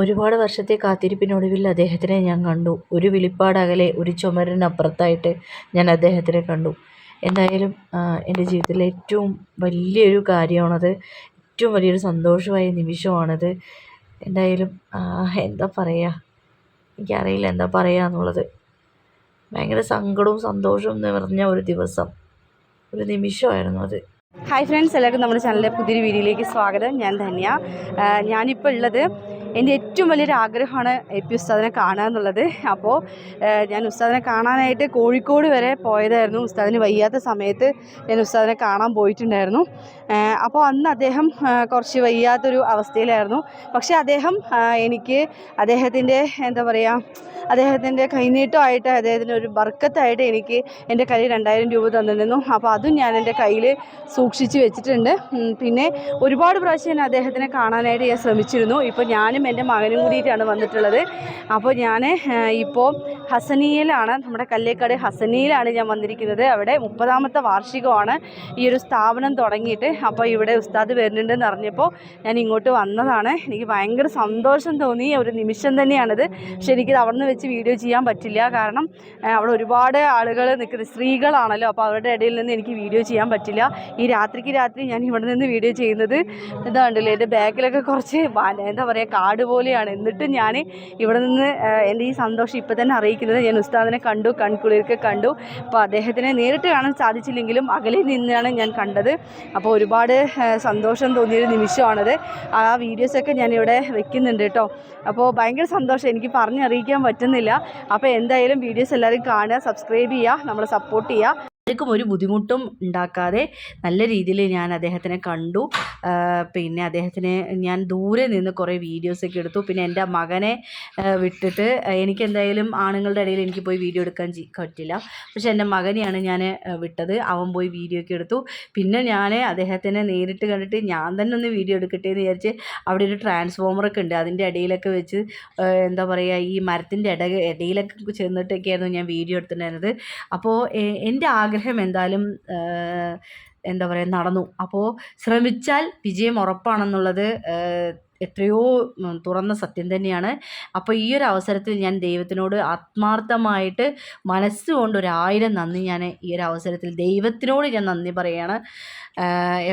ഒരുപാട് വർഷത്തെ കാത്തിരിപ്പിനൊടുവിൽ അദ്ദേഹത്തിനെ ഞാൻ കണ്ടു. ഒരു വിളിപ്പാടകലെ ഒരു ചുമരിനപ്പുറത്തായിട്ട് ഞാൻ അദ്ദേഹത്തിനെ കണ്ടു. എന്തായാലും എന്റെ ജീവിതത്തിലെ ഏറ്റവും വലിയൊരു കാര്യമാണത് ഏറ്റവും വലിയൊരു സന്തോഷമായ നിമിഷമാണത് എന്തായാലും എന്താ പറയുക എനിക്കറിയില്ല എന്താ പറയുക എന്നുള്ളത്. ഭയങ്കര സങ്കടവും സന്തോഷവും നിറഞ്ഞ ഒരു ദിവസം ഒരു നിമിഷമായിരുന്നു അത്. ഹായ് ഫ്രണ്ട്സ് എല്ലാവർക്കും നമ്മുടെ ചാനലിലെ പുതിയൊരു വീഡിയോയിലേക്ക് സ്വാഗതം. ഞാൻ ധന്യ. ഞാനിപ്പോൾ ഉള്ളത് എന്റെ ഏറ്റവും വലിയൊരു ആഗ്രഹമാണ് എ പി ഉസ്താദിനെ കാണുക എന്നുള്ളത്. അപ്പോൾ ഞാൻ ഉസ്താദിനെ കാണാനായിട്ട് കോഴിക്കോട് വരെ പോയതായിരുന്നു. ഉസ്താദിന് വയ്യാത്ത സമയത്ത് ഞാൻ ഉസ്താദിനെ കാണാൻ പോയിട്ടുണ്ടായിരുന്നു. അപ്പോൾ അന്ന് അദ്ദേഹം കുറച്ച് വയ്യാത്തൊരു അവസ്ഥയിലായിരുന്നു. പക്ഷേ അദ്ദേഹം എനിക്ക് അദ്ദേഹത്തിന്റെ എന്താ പറയുക അദ്ദേഹത്തിന്റെ കൈനീട്ടമായിട്ട് അദ്ദേഹത്തിന്റെ ഒരു ബർക്കത്തായിട്ട് എനിക്ക് എന്റെ കയ്യിൽ രണ്ടായിരം രൂപ തന്നിരുന്നു. അപ്പോൾ അതും ഞാൻ എന്റെ കയ്യിൽ സൂക്ഷിച്ച് വെച്ചിട്ടുണ്ട്. പിന്നെ ഒരുപാട് പ്രാവശ്യം ഞാൻ അദ്ദേഹത്തിനെ കാണാനായിട്ട് ഞാൻ ശ്രമിച്ചിരുന്നു. ഇപ്പോൾ ഞാനും എന്റെ മകനും കൂടിയിട്ടാണ് വന്നിട്ടുള്ളത്. അപ്പോൾ ഞാൻ ഇപ്പോൾ ഹസനിയിലാണ് നമ്മുടെ കല്ലേക്കാട് ഹസനിയിലാണ് ഞാൻ വന്നിരിക്കുന്നത്. അവിടെ മുപ്പതാമത്തെ വാർഷികമാണ് ഈ ഒരു സ്ഥാപനം തുടങ്ങിയിട്ട്. അപ്പോൾ ഇവിടെ ഉസ്താദ് വരുന്നുണ്ടെന്ന് അറിഞ്ഞപ്പോൾ ഞാൻ ഇങ്ങോട്ട് വന്നതാണ്. എനിക്ക് ഭയങ്കര സന്തോഷം തോന്നി. ഒരു നിമിഷം തന്നെയാണിത്. പക്ഷെ എനിക്കിത് അവിടെ നിന്ന് വെച്ച് വീഡിയോ ചെയ്യാൻ പറ്റില്ല. കാരണം അവിടെ ഒരുപാട് ആളുകൾ നിൽക്കുന്നത് സ്ത്രീകളാണല്ലോ. അപ്പോൾ അവരുടെ ഇടയിൽ നിന്ന് എനിക്ക് വീഡിയോ ചെയ്യാൻ പറ്റില്ല. ഈ രാത്രിക്ക് രാത്രി ഞാൻ ഇവിടെ നിന്ന് വീഡിയോ ചെയ്യുന്നത് ഇതാണ്ടല്ലോ എന്റെ ബാക്കിലൊക്കെ കുറച്ച് എന്താ പറയുക കാട് പോലെയാണ് എന്നിട്ട് ഞാൻ ഇവിടെ നിന്ന് എന്റെ ഈ സന്തോഷം ഇപ്പം തന്നെ അറിയിക്കുന്നത് ഞാൻ ഉസ്താദിനെ കണ്ടു കൺകുളിർക്ക് കണ്ടു. അപ്പോൾ അദ്ദേഹത്തിനെ നേരിട്ട് കാണാൻ സാധിച്ചില്ലെങ്കിലും അകലെ നിന്നാണ് ഞാൻ കണ്ടത്. അപ്പോൾ ഒരുപാട് സന്തോഷം തോന്നിയൊരു നിമിഷമാണത്. ആ വീഡിയോസൊക്കെ ഞാനിവിടെ വെക്കുന്നുണ്ട് കേട്ടോ. അപ്പോൾ ഭയങ്കര സന്തോഷം. എനിക്ക് പറഞ്ഞറിയിക്കാൻ പറ്റുന്നില്ല. അപ്പോൾ എന്തായാലും വീഡിയോസ് എല്ലാവരും കാണുക സബ്സ്ക്രൈബ് ചെയ്യുക നമ്മളെ സപ്പോർട്ട് ചെയ്യുക. ആർക്കും ഒരു ബുദ്ധിമുട്ടും ഉണ്ടാക്കാതെ നല്ല രീതിയിൽ ഞാൻ അദ്ദേഹത്തിനെ കണ്ടു. പിന്നെ അദ്ദേഹത്തിനെ ഞാൻ ദൂരെ നിന്ന് കുറേ വീഡിയോസൊക്കെ എടുത്തു. പിന്നെ എന്റെ മകനെ വിട്ടിട്ട് എനിക്ക് എന്തായാലും ആണുങ്ങളുടെ ഇടയിൽ എനിക്ക് പോയി വീഡിയോ എടുക്കാൻ പറ്റില്ല. പക്ഷെ എന്റെ മകനെയാണ് ഞാൻ വിട്ടത്. അവൻ പോയി വീഡിയോ ഒക്കെ എടുത്തു. പിന്നെ ഞാൻ അദ്ദേഹത്തിനെ നേരിട്ട് കണ്ടിട്ട് ഞാൻ തന്നെ ഒന്ന് വീഡിയോ എടുക്കട്ടെ എന്ന് വിചാരിച്ച് അവിടെ ഒരു ട്രാൻസ്ഫോമറൊക്കെ ഉണ്ട്. അതിന്റെ ഇടയിലൊക്കെ വെച്ച് എന്താ പറയുക ഈ മരത്തിന്റെ ഇട ഇടയിലൊക്കെ ചെന്നിട്ടൊക്കെയായിരുന്നു ഞാൻ വീഡിയോ എടുത്തിട്ടുണ്ടായിരുന്നത്. അപ്പോൾ എന്റെ ആഗ്രഹം എന്തായാലും എന്താ പറയുക നടന്നു. അപ്പോൾ ശ്രമിച്ചാൽ വിജയം ഉറപ്പാണെന്നുള്ളത് എത്രയോ തുറന്ന സത്യം തന്നെയാണ്. അപ്പോൾ ഈ ഒരു അവസരത്തിൽ ഞാൻ ദൈവത്തിനോട് ആത്മാർത്ഥമായിട്ട് മനസ്സുകൊണ്ട് ഒരായിരം നന്ദി ഞാൻ ഈ ഒരു അവസരത്തിൽ ദൈവത്തിനോട് ഞാൻ നന്ദി പറയുകയാണ്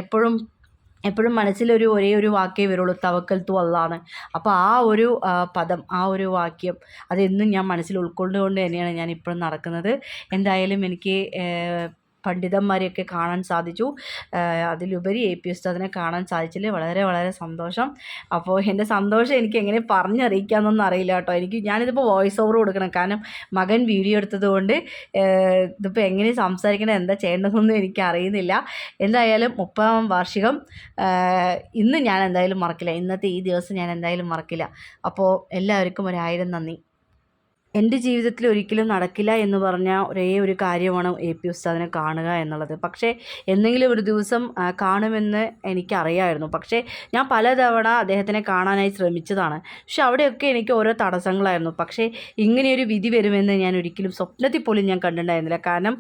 എപ്പോഴും എപ്പോഴും മനസ്സിലൊരു ഒരേ ഒരു വാക്കേ വരുള്ളൂ തവക്കൽ തു അള്ളാണ് അപ്പോൾ ആ ഒരു പദം ആ ഒരു വാക്യം അതെന്നും ഞാൻ മനസ്സിൽ ഉൾക്കൊണ്ടുകൊണ്ട് തന്നെയാണ് ഞാൻ ഇപ്പോഴും നടക്കുന്നത്. എന്തായാലും എനിക്ക് പണ്ഡിതന്മാരെയൊക്കെ കാണാൻ സാധിച്ചു. അതിലുപരി എ പി ഉസ്താദിനെ കാണാൻ സാധിച്ചില്ല? വളരെ വളരെ സന്തോഷം. അപ്പോൾ എന്റെ സന്തോഷം എനിക്ക് എങ്ങനെ പറഞ്ഞറിയിക്കാമെന്നൊന്നും അറിയില്ല കേട്ടോ. എനിക്ക് ഞാനിതിപ്പോൾ വോയിസ് ഓവർ കൊടുക്കണം. കാരണം മകൻ വീഡിയോ എടുത്തത് കൊണ്ട് ഇതിപ്പോൾ എങ്ങനെ സംസാരിക്കണം എന്താ ചെയ്യേണ്ടതെന്നൊന്നും എനിക്ക് അറിയുന്നില്ല. എന്തായാലും മുപ്പതാം വാർഷികം ഇന്ന് ഞാൻ എന്തായാലും മറക്കില്ല. ഇന്നത്തെ ഈ ദിവസം ഞാൻ എന്തായാലും മറക്കില്ല. അപ്പോൾ എല്ലാവർക്കും ഒരായിരം നന്ദി. എന്റെ ജീവിതത്തിൽ ഒരിക്കലും നടക്കില്ല എന്ന് പറഞ്ഞ ഒരേ ഒരു കാര്യമാണ് എ പി ഉസ്താദിനെ കാണുക എന്നുള്ളത്. പക്ഷേ എന്തെങ്കിലും ഒരു ദിവസം കാണുമെന്ന് എനിക്കറിയായിരുന്നു. പക്ഷേ ഞാൻ പലതവണ അദ്ദേഹത്തിനെ കാണാനായി ശ്രമിച്ചതാണ്. പക്ഷെ അവിടെയൊക്കെ എനിക്ക് ഓരോ തടസ്സങ്ങളായിരുന്നു. പക്ഷേ ഇങ്ങനെയൊരു വിധി വരുമെന്ന് ഞാൻ ഒരിക്കലും സ്വപ്നത്തിൽ പോലും ഞാൻ കണ്ടിട്ടുണ്ടായിരുന്നില്ല. കാരണം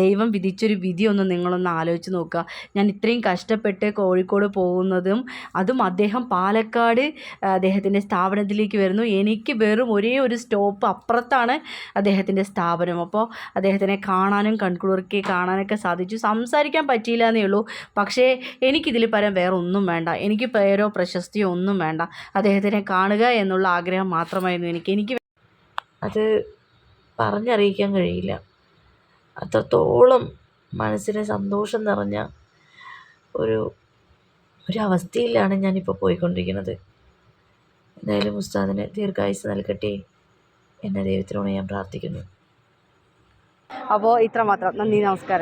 ദൈവം വിധിച്ചൊരു വിധിയൊന്ന് നിങ്ങളൊന്ന് ആലോചിച്ച് നോക്കുക. ഞാൻ ഇത്രയും കഷ്ടപ്പെട്ട് കോഴിക്കോട് പോകുന്നതും അതും അദ്ദേഹം പാലക്കാട് അദ്ദേഹത്തിന്റെ സ്ഥാപനത്തിലേക്ക് വരുന്നു. എനിക്ക് വെറും ഒരേ ഒരു സ്റ്റോപ്പ് അപ്പുറത്താണ് അദ്ദേഹത്തിന്റെ സ്ഥാപനം. അപ്പോൾ അദ്ദേഹത്തിനെ കാണാനും കൺകുളിർക്കെ കാണാനൊക്കെ സാധിച്ചു. സംസാരിക്കാൻ പറ്റിയില്ല എന്നേ ഉള്ളൂ. പക്ഷേ എനിക്കിതിൽ പരം വേറെ ഒന്നും വേണ്ട. എനിക്ക് പേരോ പ്രശസ്തിയോ ഒന്നും വേണ്ട. അദ്ദേഹത്തിനെ കാണുക എന്നുള്ള ആഗ്രഹം മാത്രമായിരുന്നു എനിക്ക്. എനിക്ക് അത് പറഞ്ഞറിയിക്കാൻ കഴിയില്ല. അത്രത്തോളം മനസ്സിന് സന്തോഷം നിറഞ്ഞ ഒരു ഒരവസ്ഥയിലാണ് ഞാനിപ്പോൾ പോയിക്കൊണ്ടിരിക്കുന്നത്. എന്തായാലും ഉസ്താദിന് ദീർഘായുസ് നൽകട്ടെ. എന്ന ദൈവത്തിനോട് ഞാൻ പ്രാർത്ഥിക്കുന്നു. അപ്പോൾ ഇത്ര മാത്രം നന്ദി നമസ്കാരം.